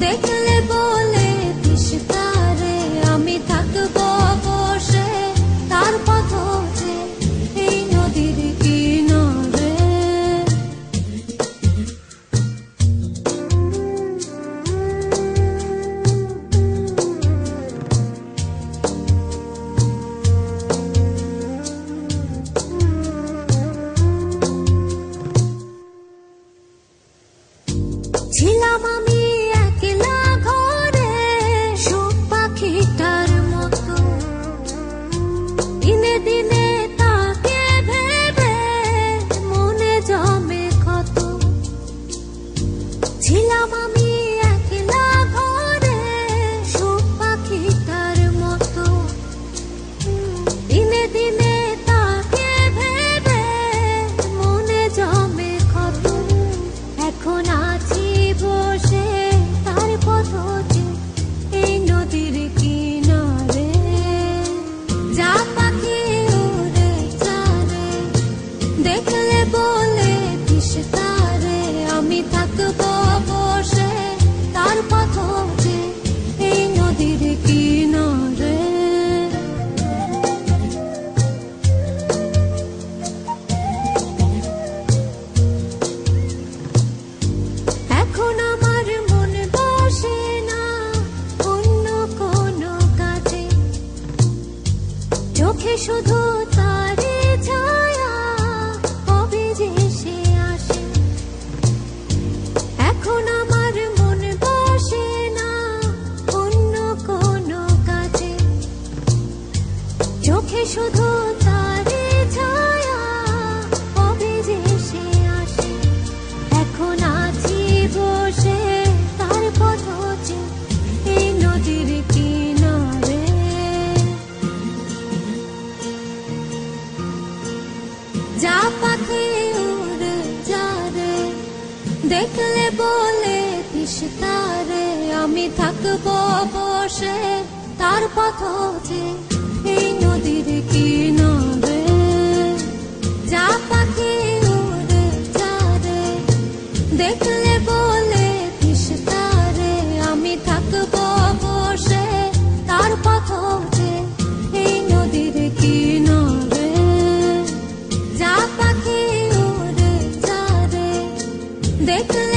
Dede. ছিলাম আমি একলা ঘরে সব পাখি তার মতো। দিনে দিনে চোখে শুধু তারে ছায়া, কবে যে সে আসে? এখন আমার মন বসে না অন্য কোনো কাজে। চোখে শুধু তার যা পাখি উড় যা দেখলে বলে তারে, আমি থাকব বসে তার পথ যে এই নদীর কি নদে যা পাখি উড় যা দেখলে de